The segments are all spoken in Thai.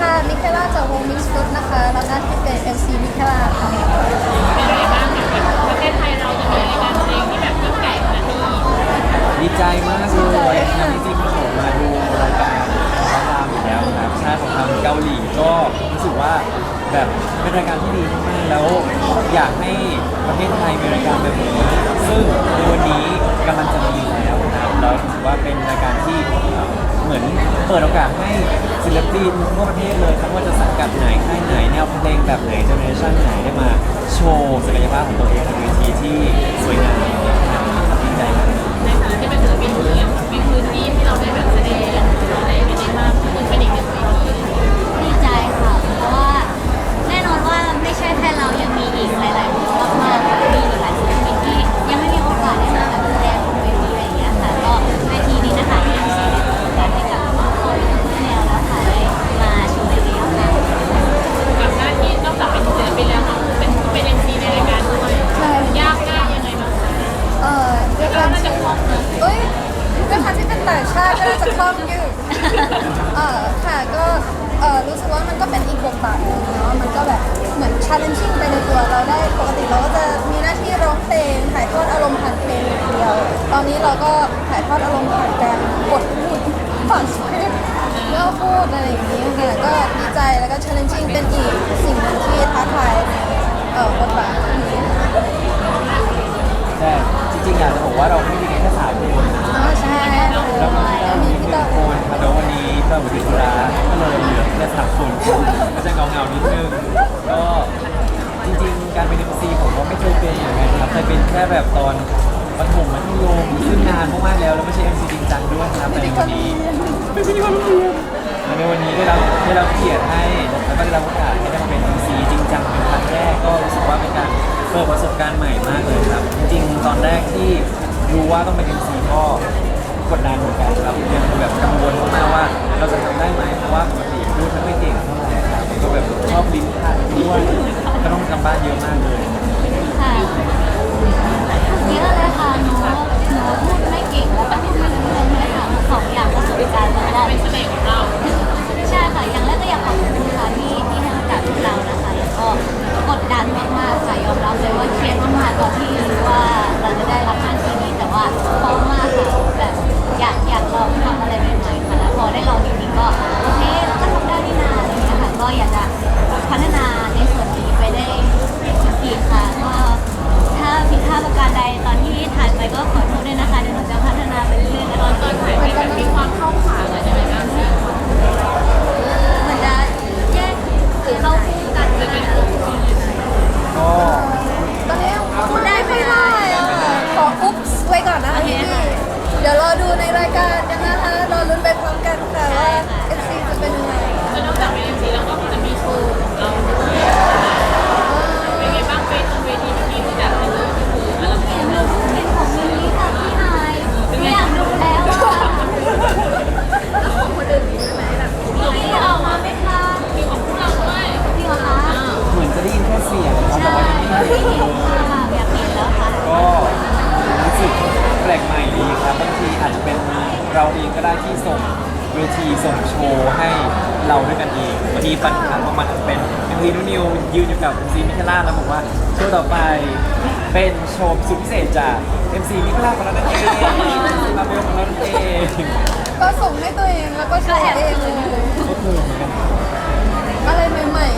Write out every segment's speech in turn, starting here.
ค่ะ มิเคล่าจากวงมิกซ์ฟุตนะคะรับหน้าที่เป็น MC มิเคล่าค่ะเป็นยังไงบ้างกับแบบประเทศไทยเราจะมีรายการเพลงที่แบบยิ่งใหญ่ขนาดนี้ดีใจมากเลยนะจริงๆผมมาดูรายการรามอยู่แล้วครับใช่ของทางเกาหลีก็รู้สึกว่าแบบเป็นรายการที่ดีมากๆแล้วอยากให้ประเทศไทยมีรายการแบบนี้ซึ่งในวันนี้กำลังจะมีแล้วนะครับแล้วรู้สึกว่าเป็นรายการที่ เหมือนเปิดโอกาสให้ศิลปินทั่วประเทศเลยทั้งว่าจะสังกัดไหนค่ายไหนแนวเพลงแบบไหนเจเนอเรชั่นไหนได้มาโชว์ศักยภาพของตัวเองในเวทีที่สวยงามดีใจมากในฐานะที่เป็นศิลปินคนนี้มีพื้นที่ที่เราได้แบบ อนนี้เราก็ถ่ายทอดอารมณ์ผ่านการกดพูดผ่านสคริปต์แล้วก็พูดอะไรอย่างนี้ค่ะก็ดีใจแล้วก็ challenging เป็นอีกสิ่งหนึ่งที่ท้าทายในเอ่อบทบาทนี้ใช่จริงๆอยากจะบอกว่าเราไม่ได้มีแค่สามคนอ๋อใช่ค่ะแล้วก็แล้วมีพี่พี่ตาคนครับแล้ววันนี้เติมบุตรราก็เลยเหลือแค่สามคนก็จะเงาเงาๆนิดนึงก็จริงๆการเป็นเอ็มซีผมก็ไม่เคยเป็นเหมือนกันครับเคยเป็นแค่แบบตอน ประถมมัธยมซึ่งนานมากๆแล้วแล้วไม่ใช่เอ็มซีจริงจังด้วยครับแต่ในวันนี้ไม่ใช่ที่ว่าโรงเรียนวในวันนี้ได้รับได้รับเกียรติให้แล้วก็ได้รับโอกาสให้ได้มาเป็นเอ็มซีจริงจังเป็นครั้งแรกก็รู้สึกว่าเป็นการเปิดประสบการณ์ใหม่มากเลยครับ จริงๆ ตอนแรกที่รู้ว่าต้องเป็นเอ็มซีก็กดดันเหมือนกันครับยังแบบกังวลมากๆว่าเราจะทำได้ไหมเพราะว่าปกติพูดไม่เก่งเท่าไหร่ครับก็แบบชอบลิ้นพันด้วยก็ต้องทำบ้านเยอะมากเลย เป็นเสน่ห์ของเรา ใช่ค่ะอย่างแรกก็อยากขอบคุณ ครับบางทีอาจจะเป็นเราเองก็ได้ที่ส่งเวทีส่งโชว์ให้เราด้วยกันเองบางทีปัญหาของมันอาจจะเป็นบางทีนุนิวยืนอยู่กับซีมิคลาแล้วบอกว่าโชว์ต่อไปเป็นโชว์สุดพิเศษจาก MC มิคลาของเรานั่นเองมาเบลของเรานั่นเองก็ส่งให้ตัวเองแล้วก็โชว์เองเลยก็คือเหมือนกัน อะไรใหม่ๆ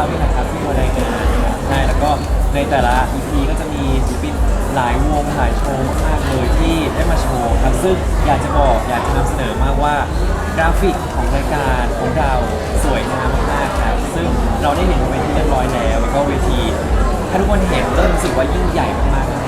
าวนี่แหละครับที่มาในงานใช่แล้วก็ในแต่ละ EP ก็จะมีศิลปินหลายวงหลายโชว์มากเลยที่ได้มาโชว์ครับซึ่งอยากจะบอกอยากจะนำเสนอมากว่ากราฟิกของรายการของเราสวยงามมากๆครับซึ่งเราได้เห็นบนเวทีเรียบร้อยแล้วแล้วก็เวที ถ้าทุกคนเห็นเริ่มรู้สึกว่ายิ่งใหญ่มากๆ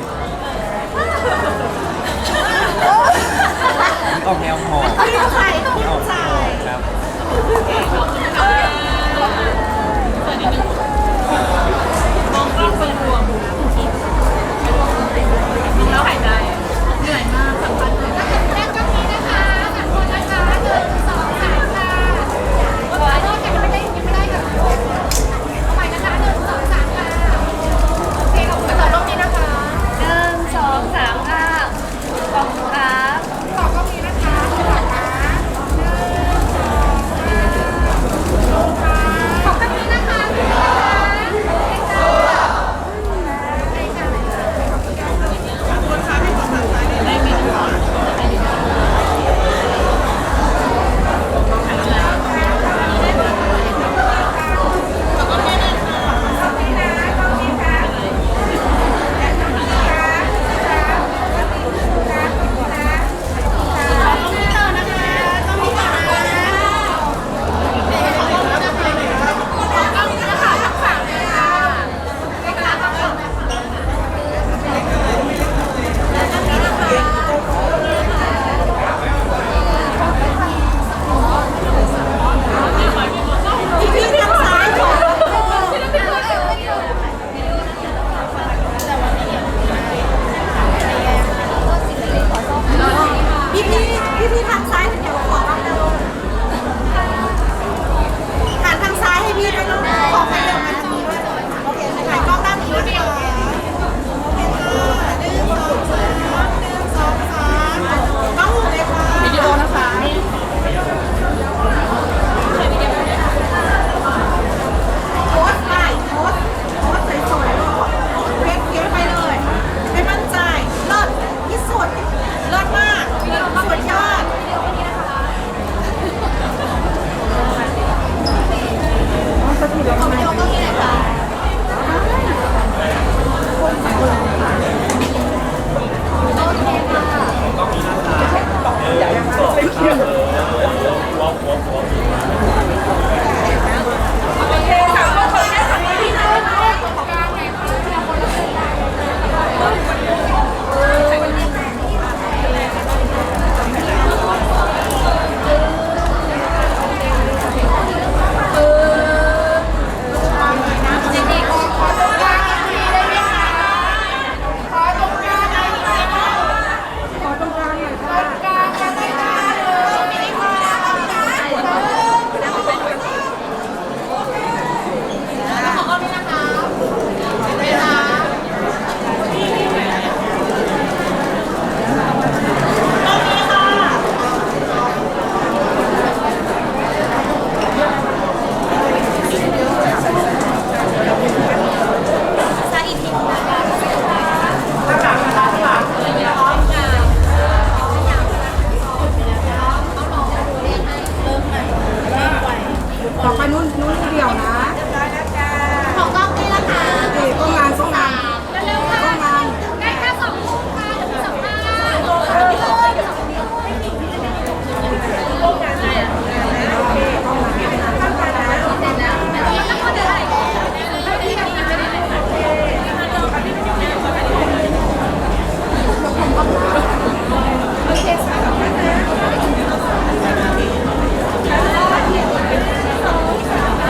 นออกแนวหอม ไม่อช่ใช่ ครับ